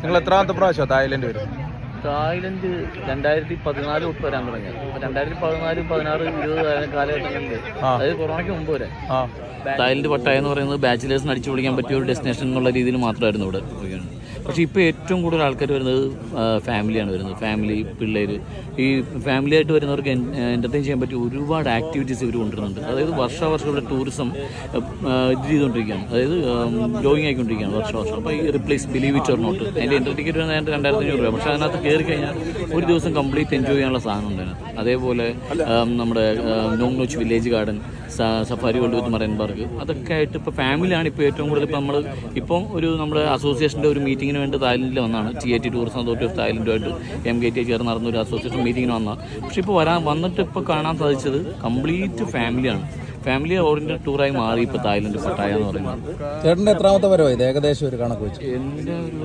നിങ്ങൾ എത്രാമത്തെ പ്രാവശ്യം തായ്ലൻഡ് വരും? തായ്ലൻഡ് രണ്ടായിരത്തി പതിനാല് തൊട്ട് വരാൻ തുടങ്ങി. അപ്പൊ രണ്ടായിരത്തി പതിനാല് പതിനാറ് ഇരുപത് കാലഘട്ടങ്ങളിൽ അത് അതായത് കൊറോണയ്ക്ക് മുമ്പ് വരെ. തായ്ലൻഡ് പട്ടായ എന്ന് പറയുന്നത് ബാച്ചിലേഴ്സിന് അടിച്ചു പൊളിക്കാൻ പറ്റിയ ഒരു ഡെസ്റ്റിനേഷൻ എന്നുള്ള രീതിയിൽ മാത്രമായിരുന്നു ഇവിടെ. പക്ഷേ ഇപ്പോൾ ഏറ്റവും കൂടുതൽ ആൾക്കാർ വരുന്നത് ഫാമിലിയാണ് വരുന്നത്. ഫാമിലി പിള്ളേർ ഈ ഫാമിലി ആയിട്ട് വരുന്നവർക്ക് എന്റർടൈൻ ചെയ്യാൻ പറ്റിയ ഒരുപാട് ആക്ടിവിറ്റീസ് ഇവർ കൊണ്ടുവരുന്നുണ്ട്. അതായത് വർഷാവർഷം ഇവിടെ ടൂറിസം ഇത് ചെയ്തുകൊണ്ടിരിക്കുകയാണ്. അതായത് ഗ്രോയിങ് ആയിക്കൊണ്ടിരിക്കുകയാണ് വർഷം അപ്പോൾ ഈ Ripley's believe it or not അതിന്റെ എന്റർ ടിക്കറ്റ് വരുന്നത് രണ്ടായിരത്തി അഞ്ഞൂറ് രൂപ പക്ഷേ അതിനകത്ത് കയറി കഴിഞ്ഞാൽ ഒരു ദിവസം കംപ്ലീറ്റ് എൻജോയ് ചെയ്യാനുള്ള സാധനം ഉണ്ട് അതേപോലെ നമ്മുടെ Nong Nooch village garden safari world with marine park അതൊക്കെ ആയിട്ട് ഇപ്പോൾ ഫാമിലിയാണ് ഇപ്പോൾ ഏറ്റവും കൂടുതൽ ഇപ്പോൾ നമ്മൾ ഇപ്പം ഒരു നമ്മുടെ അസോസിയേഷന്റെ ഒരു മീറ്റിങ്ങിന് വേണ്ടി തായ്ലൻഡിൽ വന്നാണ്. T A T tourism authority of തായ്ലൻഡുമായിട്ട് M K T ചേർന്ന് നടന്ന ഒരു അസോസിയേഷൻ മീറ്റിങ്ങിന് വന്നതാണ് പക്ഷേ ഇപ്പോൾ വരാൻ വന്നിട്ട് ഇപ്പോൾ കാണാൻ സാധിച്ചത് കംപ്ലീറ്റ് ഫാമിലിയാണ് ഫാമിലി ഓറിയന്റഡ് ടൂറായി മാറി ഇപ്പോൾ തായ്ലൻഡ് പട്ടായ എന്ന് പറയുന്നത്. ചേട്ടന്റെ എത്രാമത്തെ വരെ ഇത്? ഏകദേശം ഒരു കണക്ക് വെച്ച്. എന്റെ ഒരു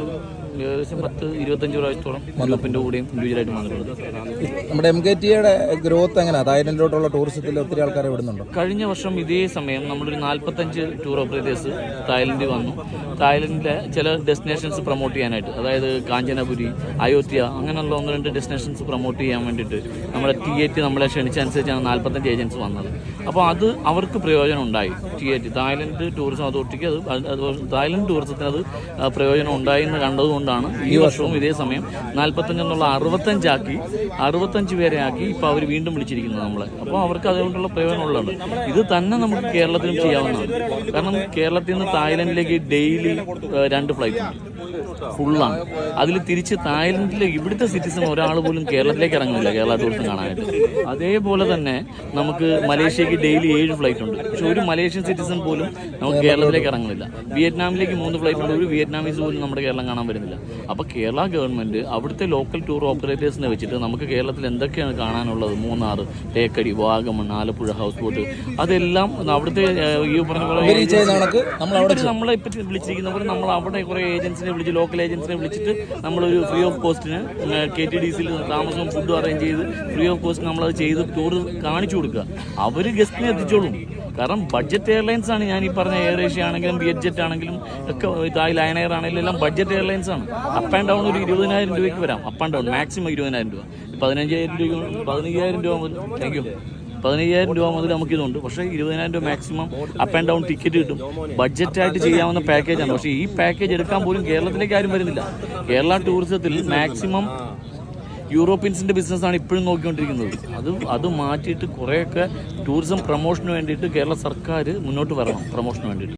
ഏകദേശം പത്ത് ഇരുപത്തഞ്ച് പ്രാവശ്യത്തോളം ഗ്രൂപ്പിന്റെ കൂടെയും ഇൻഡിവിജ്വലായിട്ട് മാറിയിട്ടുള്ളത് നമ്മുടെ എം കെ ടിയുടെ ഗ്രോത്ത് എങ്ങനെയാ? തായ്ലൻഡിലോട്ടുള്ള ടൂറിസത്തിൽ ഒത്തിരി ആൾക്കാരെ വിടുന്നുണ്ടോ കഴിഞ്ഞ വർഷം ഇതേ സമയം നമ്മളൊരു നാൽപ്പത്തഞ്ച് ടൂർ ഓപ്പറേറ്റേഴ്സ് തായ്ലൻഡിൽ വന്നു. തായ്ലൻഡിലെ ചില ഡെസ്റ്റിനേഷൻസ് പ്രൊമോട്ട് ചെയ്യാനായിട്ട്. അതായത് കാഞ്ചനപുരി അയോധ്യ അങ്ങനെയുള്ള ഒന്ന് രണ്ട് ഡെസ്റ്റിനേഷൻസ് പ്രൊമോട്ട് ചെയ്യാൻ വേണ്ടിയിട്ട് നമ്മുടെ ടി എ ടി നമ്മളെ ക്ഷണിച്ചനുസരിച്ചാണ് നാൽപ്പത്തഞ്ച് ഏജൻസ് വന്നത്. അപ്പോൾ അത് അവർക്ക് പ്രയോജനം ഉണ്ടായി. T A T Thailand tourism അതോറിറ്റിക്ക് അത് തായ്ലൻഡ് ടൂറിസത്തിന് അത് പ്രയോജനം ഉണ്ടായി എന്ന് കണ്ടതുകൊണ്ടാണ് ഈ വർഷവും ഇതേ സമയം നാൽപ്പത്തഞ്ച് എന്നുള്ള അറുപത്തഞ്ചാക്കി അറുപത്തഞ്ച് പേരെ ആക്കി ഇപ്പോൾ അവർ വീണ്ടും വിളിച്ചിരിക്കുന്നത് നമ്മളെ. അപ്പോൾ അവർക്ക് അതുകൊണ്ടുള്ള പ്രയോജനമുള്ളത് ഇത് തന്നെ നമുക്ക് കേരളത്തിലും ചെയ്യാവുന്നതാണ്. കാരണം കേരളത്തിൽ നിന്ന് തായ്ലൻഡിലേക്ക് ഡെയിലി രണ്ട് ഫ്ലൈറ്റ് ഫുള്ളാണ് അതിൽ തിരിച്ച് തായ്ലൻഡിലെ ഇവിടുത്തെ സിറ്റിസൺ ഒരാൾ പോലും കേരളത്തിലേക്ക് ഇറങ്ങുന്നില്ല. കേരള ടൂറിസം കാണാനായിട്ട്. അതേപോലെ തന്നെ നമുക്ക് മലേഷ്യക്ക് ഡെയിലി ഏഴ് ഫ്ലൈറ്റ് ഉണ്ട്. പക്ഷെ ഒരു മലേഷ്യൻ സിറ്റിസൺ പോലും നമുക്ക് കേരളത്തിലേക്ക് ഇറങ്ങുന്നില്ല. വിയറ്റ്നാമിലേക്ക് മൂന്ന് ഫ്ലൈറ്റ് ഉണ്ട്. ഒരു വിയറ്റ്നാമീസ് പോലും നമ്മുടെ കേരളം കാണാൻ വരുന്നില്ല. അപ്പോൾ കേരള ഗവൺമെന്റ് അവിടുത്തെ ലോക്കൽ ടൂർ ഓപ്പറേറ്റേഴ്സിനെ വെച്ചിട്ട് നമുക്ക് കേരളത്തിൽ എന്തൊക്കെയാണ് കാണാനുള്ളത്? മൂന്നാർ തേക്കടി വാഗമൺ ആലപ്പുഴ ഹൗസ് ബോട്ട് അതെല്ലാം അവിടുത്തെ ഈ പറഞ്ഞ പോലെ നമ്മളെ ഇപ്പം വിളിച്ചിരിക്കുന്ന പോലെ നമ്മൾ അവിടെ കുറേ ഏജൻസിനെ വിളിച്ച് ലോക്കൽ ഏജൻസിനെ വിളിച്ചിട്ട് നമ്മളൊരു ഫ്രീ ഓഫ് കോസ്റ്റിന് കെ ടി ഡി സിയിൽ താമസവും ഫുഡും അറേഞ്ച് ചെയ്ത് ഫ്രീ ഓഫ് കോസ്റ്റ് നമ്മളത് ചെയ്ത് ടൂർ കാണിച്ചു കൊടുക്കുക. അവർ ഗസ്റ്റിനെ എത്തിച്ചോളും. കാരണം ബഡ്ജറ്റ് എയർലൈൻസ് ആണ് ഞാൻ ഈ പറഞ്ഞ എയർ ഏഷ്യ ആണെങ്കിലും ബിയറ്റ് ജെറ്റ് ആണെങ്കിലും ഒക്കെ തായ് ലയൺ എയർ ആണെങ്കിലും എല്ലാം ബഡ്ജറ്റ് എയർലൈൻസ് ആണ്. അപ്പ് ആൻഡ് ഡൗൺ ഒരു ഇരുപതിനായിരം രൂപയ്ക്ക് വരാം. അപ്പ് ആൻഡ് ഡൗൺ മാക്സിമം ഇരുപതിനായിരം രൂപ. പതിനഞ്ചായിരം രൂപ പതിനയ്യായിരം രൂപ മുതൽ. താങ്ക് യു പതിനയ്യായിരം രൂപ മുതൽ നമുക്കിതുണ്ട്. പക്ഷേ ഇരുപതിനായിരം രൂപ maximum up and down ticket കിട്ടും. ബഡ്ജറ്റായിട്ട് ചെയ്യാവുന്ന പാക്കേജാണ് പക്ഷേ ഈ പാക്കേജ് എടുക്കാൻ പോലും കേരളത്തിലേക്ക് ആരും വരുന്നില്ല. കേരള ടൂറിസത്തിൽ മാക്സിമം യൂറോപ്യൻസിന്റെ ബിസിനസ്സാണ് ഇപ്പോഴും നോക്കിക്കൊണ്ടിരിക്കുന്നത്. അത് അത് മാറ്റിയിട്ട് കുറേയൊക്കെ ടൂറിസം പ്രൊമോഷന് വേണ്ടിയിട്ട് കേരള സർക്കാർ മുന്നോട്ട് വരണം. പ്രൊമോഷന് വേണ്ടിയിട്ട്.